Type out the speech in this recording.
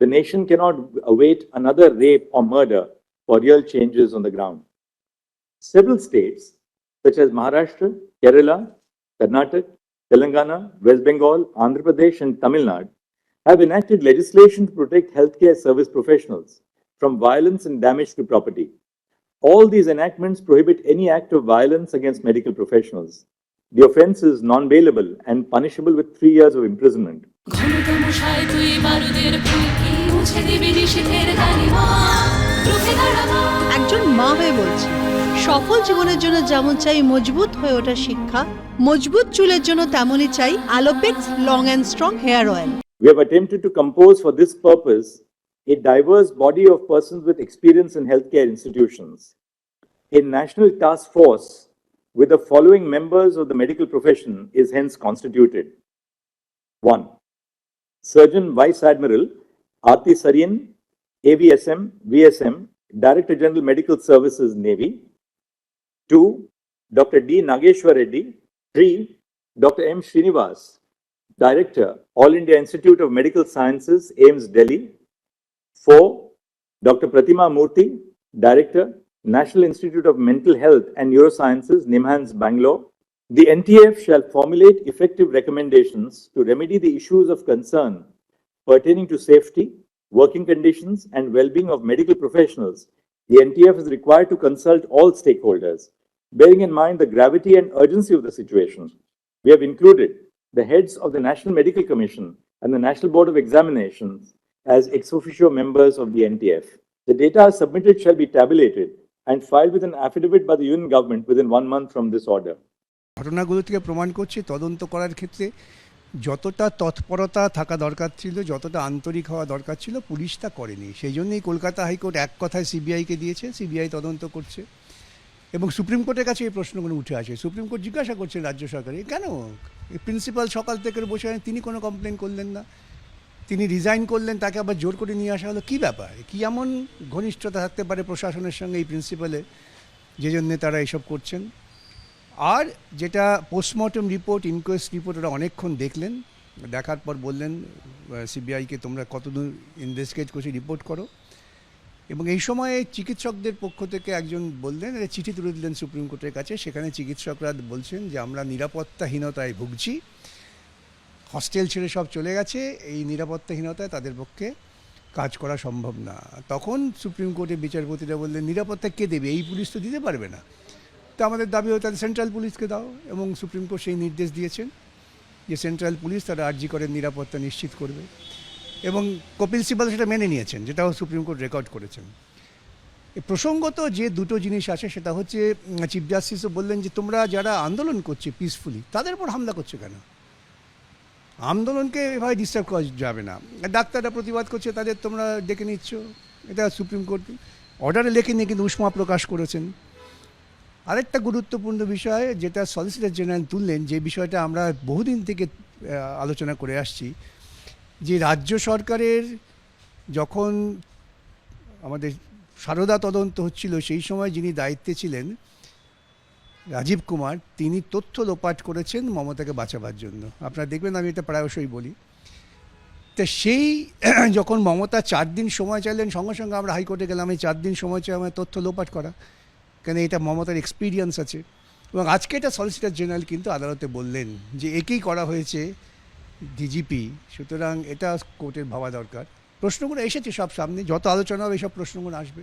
the nation cannot await another rape or murder for real changes on the ground. Several states, such as Maharashtra, Kerala, Karnataka, Telangana, West Bengal, Andhra Pradesh, and Tamil Nadu, have enacted legislation to protect healthcare service professionals from violence and damage to property. All these enactments prohibit any act of violence against medical professionals. The offense is non-bailable and punishable with three years of imprisonment. ঘনতম সায় তুই বারুদের ফুলকি মুছে দিবি নিষেধের কালিমা রুখে দাঁড়াবো একজন মা হয়ে বলছি সফল জীবনের জন্য যেমন চাই মজবুত হয়ে ওঠা শিক্ষা মজবুত চুলের জন্য তেমনই চাই Alopex long and strong hair oil We have attempted to compose for this purpose a diverse body of persons with experience in healthcare institutions. A national task force with the following members of the medical profession is hence constituted. One, Surgeon Vice Admiral Aarti Saryan, AVSM, VSM, Director General Medical Services, Navy. Two, Dr. D. Nageshwar Reddy. Three, Dr. M. Srinivas, Director, All India Institute of Medical Sciences, AIMS Delhi. Four, Dr. Pratima Murthy, Director, National Institute of Mental Health and Neurosciences, NIMHANS, Bangalore. The NTF shall formulate effective recommendations to remedy the issues of concern pertaining to safety, working conditions, and well-being of medical professionals. The NTF is required to consult all stakeholders, bearing in mind the gravity and urgency of the situation. We have included the heads of the National Medical Commission and the National Board of Examinations as ex officio members of the NTF. The data submitted shall be tabulated and filed with an affidavit by the Union Government within one month from this order. ঘটনাগুলো থেকে প্রমাণ করছে, তদন্ত করার ক্ষেত্রে যতটা তৎপরতা থাকা দরকার ছিল, যতটা আন্তরিক হওয়া দরকার ছিল, পুলিশ তা করেনি। সেই জন্যই কলকাতা হাইকোর্ট এক কথায় সিবিআইকে দিয়েছে সিবিআই তদন্ত করছে। এবং সুপ্রিম কোর্টের কাছে এই প্রশ্নগুলো উঠে আসে। সুপ্রিম কোর্ট জিজ্ঞাসা করছে রাজ্য সরকারে, কেন? প্রিন্সিপাল সকাল থেকে বসে তিনি কোনো কমপ্লেন করলেন না। তিনি রিজাইন করলেন, তাকে আবার জোর করে নিয়ে আসা হলো। কী ব্যাপার? কী এমন ঘনিষ্ঠতা থাকতে পারে প্রশাসনের সঙ্গে এই প্রিন্সিপালের যে জন্যে তারা এসব করছেন? আর যেটা পোস্টমর্টম রিপোর্ট ইনকোয়েস্ট রিপোর্ট ওরা অনেকক্ষণ দেখলেন, দেখার পর বললেন সিবিআইকে তোমরা কতদূর ইনভেস্টিগেট করছে রিপোর্ট করো। এবং এই সময়ে চিকিৎসকদের পক্ষ থেকে একজন বললেন, একটা চিঠি তুলে দিলেন সুপ্রিম কোর্টের কাছে, সেখানে চিকিৎসকরা বলছেন যে, আমরা নিরাপত্তাহীনতায় ভুগছি। হস্টেল ছেড়ে সব চলে গেছে, এই নিরাপত্তাহীনতায় তাদের পক্ষে কাজ করা সম্ভব না। তখন সুপ্রিম কোর্টের বিচারপতিরা বললেন, নিরাপত্তা কে দেবে? এই পুলিশ তো দিতে পারবে না। তো আমাদের দাবি হতো তাহলে সেন্ট্রাল পুলিশকে দাও। এবং সুপ্রিম কোর্ট সেই নির্দেশ দিয়েছেন যে সেন্ট্রাল পুলিশ তারা আর্জি করেন, নিরাপত্তা নিশ্চিত করবে। এবং কপিল সিবাল সেটা মেনে নিয়েছেন, যেটাও সুপ্রিম কোর্ট রেকর্ড করেছেন। প্রসঙ্গত যে দুটো জিনিস আছে, সেটা হচ্ছে চিফ জাস্টিসও বললেন যে তোমরা যারা আন্দোলন করছে পিসফুলি তাদের উপর হামলা করছ কেন? আন্দোলনকে এভাবে ডিস্টার্ব করা যাবে না। ডাক্তাররা প্রতিবাদ করছে, তাদের তোমরা ডেকে নিচ্ছ। এটা সুপ্রিম কোর্ট অর্ডারে লেখে নিয়ে কিন্তু উষ্মা প্রকাশ করেছেন। আরেকটা গুরুত্বপূর্ণ বিষয়, যেটা সলিসিটর জেনারেল তুললেন, যে বিষয়টা আমরা বহুদিন থেকে আলোচনা করে আসছি, যে রাজ্য সরকারের যখন আমাদের সারদা তদন্ত হচ্ছিল, সেই সময় যিনি দায়িত্বে ছিলেন রাজীব কুমার, তিনি তথ্য লোপাট করেছেন মমতাকে বাঁচাবার জন্য। আপনারা দেখবেন আমি এটা প্রায়শই বলি। তা সেই যখন মমতা চার দিন সময় চাইলেন, সঙ্গে সঙ্গে আমরা হাইকোর্টে গেলাম, এই চার দিন সময় চাই আমার তথ্য লোপাট করা। কেন এটা মমতার এক্সপিরিয়েন্স আছে। এবং আজকে এটা সলিসিটর জেনারেল কিন্তু আদালতে বললেন যে একেই করা হয়েছে ডিজিপি সুতরাং এটা কোর্টের ভাবা দরকার। প্রশ্নগুলো এসেছে সব সামনে, যত আলোচনা হবে সব প্রশ্নগুলো আসবে।